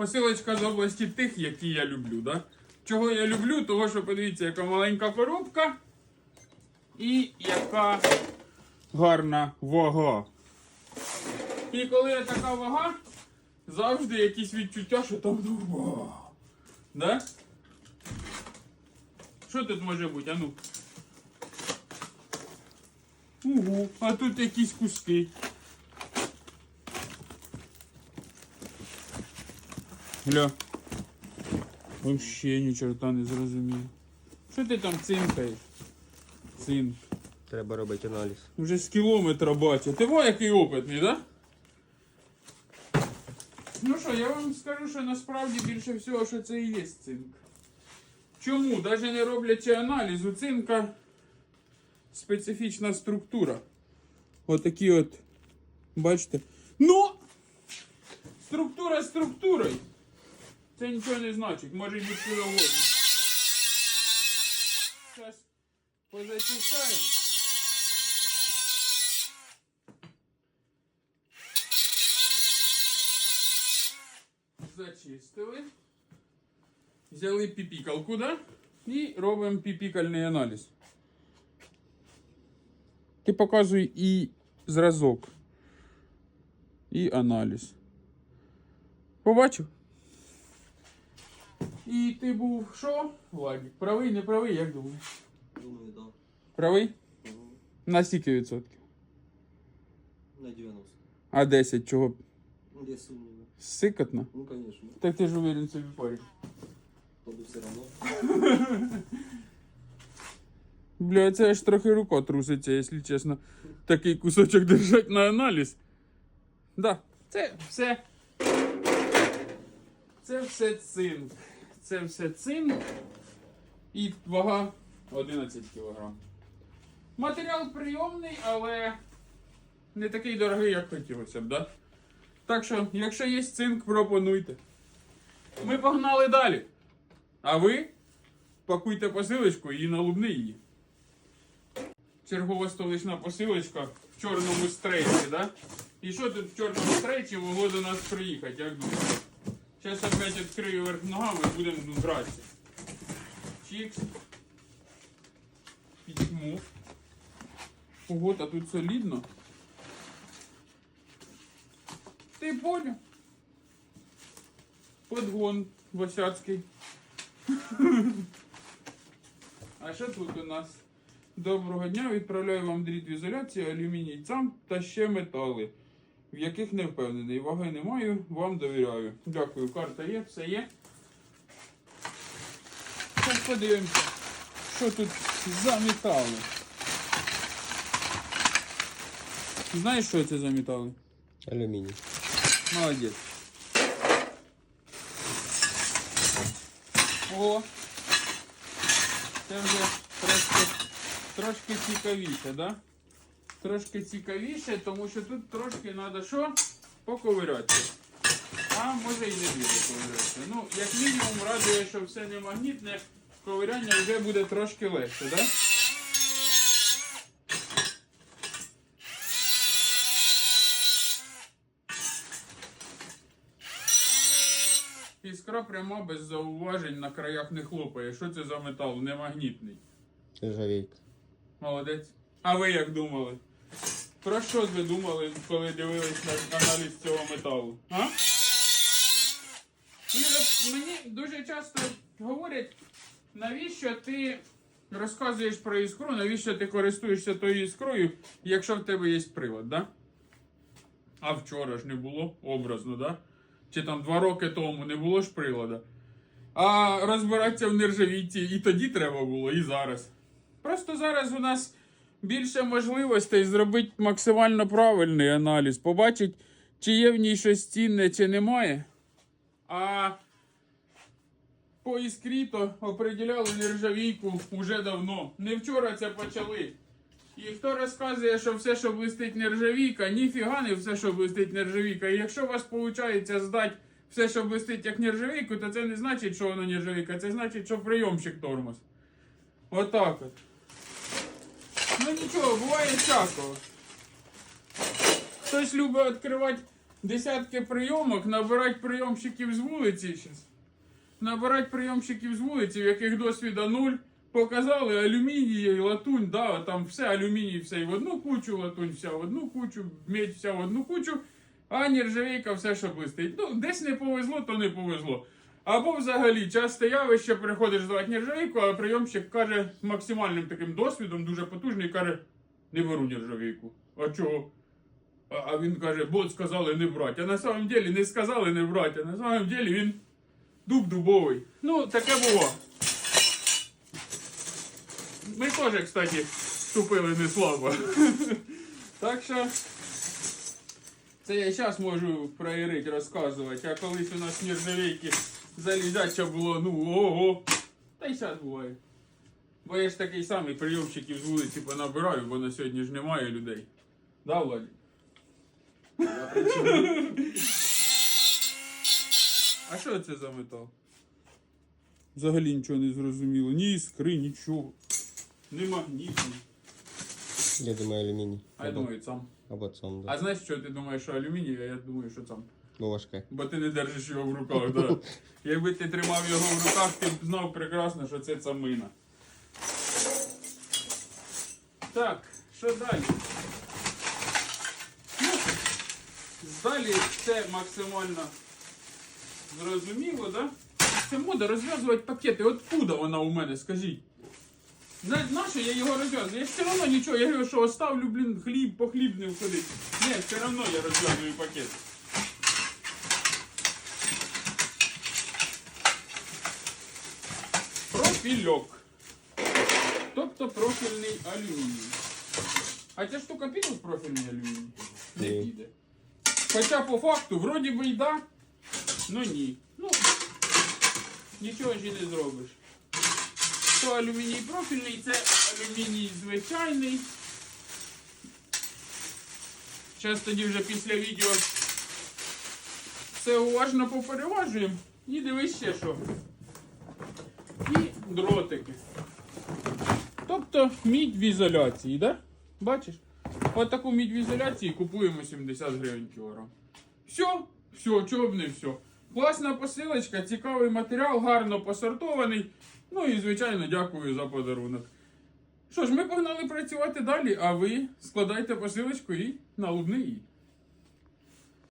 посилочка з області тих, які я люблю. Да? Чого я люблю? Того, що подивіться, яка маленька коробка і яка гарна вага. І коли є така вага, завжди якісь відчуття, що там вау. Да? Що тут може бути? А ну. Угу, а тут якісь куски. Гля. Вообще ні чорта не зрозумів. Що ти там цинкаєш? Цинк. Треба робити аналіз. Вже з кілометра бачу. Ти во який опитний, да? Ну що, я вам скажу, що насправді більше всього, що це і є цинк. Чому? Навіть не роблячи аналізу, цинка специфічна структура. Отакі от, бачите? Ну! Структура структурою. Це нічого не значить, може бути що завгодно. Зараз позачищаємо. Зачистили. Взяли піпікалку, да? І робимо піпікальний аналіз. Ти показуй і зразок. І аналіз. Побачив? І ти був що, Владик? Правий, не правий, як думаєш? Думаю, да. Правий? Угу. На стільки відсотків. На 90. А 10 чого? Где сумнівы? Сикотно? Ну, конечно. Так ти ж уверен собі парень. Буду все равно. Бля, це аж трохи рука труситься, якщо чесно. Такий кусочок держать на аналіз. Да, це все. Це все цинк. Це все цинк. І вага 11 кг. Матеріал прийомний, але не такий дорогий, як хотілося б, да? Так що, якщо є цинк, пропонуйте. Ми погнали далі. А ви пакуйте посилочку і налубни її. Чергова столична посилочка в чорному стрейчі, да? І що тут в чорному стрейчі могло до нас приїхати, як думаєте? Зараз опять відкрию верх ногами і будемо гратися. Чікс. Пітьму. Ого, та тут солідно. Ти понял? Подгон Васяцький. А що тут у нас? Доброго дня, відправляю вам дріт в ізоляції, алюміній цам та ще метали, в яких не впевнений. Ваги не маю, вам довіряю. Дякую, карта є, все є. Зараз подивимося, що тут за метали. Знаєш, що це за метали? Алюминий. Молодець. О! Це вже трошки, трошки цікавіше, да? Трошки цікавіше, тому що тут трошки треба що? Поковирятися. А може і не буде ковирятися. Ну, як мінімум радує, що все не магнітне, ковиряння вже буде трошки легше, да? Іскра пряма без зауважень на краях не хлопає. Що це за метал? Не магнітний. Ржавейка. Молодець. А ви як думали? Про що ви думали, коли дивились на аналіз цього металу? А? Мені дуже часто говорять, навіщо ти розказуєш про іскру, навіщо ти користуєшся тою іскрою, якщо в тебе є привод, да? А вчора ж не було, образно, да? Чи там два роки тому не було ж прилада. А розбиратися в нержавійці і тоді треба було, і зараз. Просто зараз у нас більше можливостей зробити максимально правильний аналіз, побачити, чи є в ній щось цінне, чи немає. А по іскрі то оприділяли нержавійку уже давно. Не вчора це почали. І хто розказує, що все, що блистить нержавійка, ніфіга не все, що блистить нержавійка. І якщо у вас виходить здати все, що блистить як нержавійку, то це не значить, що воно нержавійка, це значить, що прийомчик тормоз. Отак от. Ну нічого, буває всякого. Хтось любить відкривати десятки прийомок, набирати прийомщиків з вулиці щас. Набирати прийомщиків з вулиці, в яких досвіда нуль. Показали алюміній, латунь, да, там все алюміній, все і в одну кучу, латунь вся в одну кучу, медь вся в одну кучу, а нержавійка все, що блистить. Ну, десь не повезло, то не повезло. Або взагалі часте явище, приходиш здавати нержавійку, а прийомщик каже з максимальним таким досвідом, дуже потужний, каже, не беру нержавійку. А чого? А, він каже, бот сказали не брати. А на самом деле не сказали не брати, а на самом деле він дуб дубовий. Ну, таке було. Ми теж, кстати, тупили не слабо. так що. Це я зараз можу проірити, розказувати, а колись у нас нержавейки залізяча було, ну ого. Та й зараз буває. Бо я ж такий самий прийомщиків з вулиці понабираю, бо на сьогодні ж немає людей. Да, Владі? А що це за метал? Взагалі нічого не зрозуміло. Ні іскри, нічого. Ні магніту. Я думаю, алюміній. А я думаю, сам. Або цом, да. А знаєш, що ти думаєш, що алюміній, а я думаю, що сам. Бо. Бо ти не держиш його в руках, да. Якби ти тримав його в руках, ти б знав прекрасно, що це цамина. Так, що далі? Ну, далі це максимально зрозуміло, да? Це мода розв'язувати пакети. Откуда вона у мене, скажіть? На, на що я його розв'язую? Я ж все одно нічого, я говорю, що оставлю, блін, хліб по хліб не входить. Ні, все одно я розв'язую пакет. Профільок. Тобто профільний алюміній. А ця штука піде в профільний алюміній? Не Ні. піде. Хоча по факту, вроді би й да, ну ні. Ну, нічого ж і не зробиш. То алюміній профільний, це алюміній звичайний. Зараз тоді вже після відео все уважно попереважуємо і дивись ще що. Дротики. Тобто мідь в ізоляції, да? Бачиш? От таку мідь в ізоляції купуємо 70 гривень кілограм. Все, все, чого б не все. Класна посилочка, цікавий матеріал, гарно посортований. Ну і, звичайно, дякую за подарунок. Що ж, ми погнали працювати далі, а ви складайте посилочку і на лубний.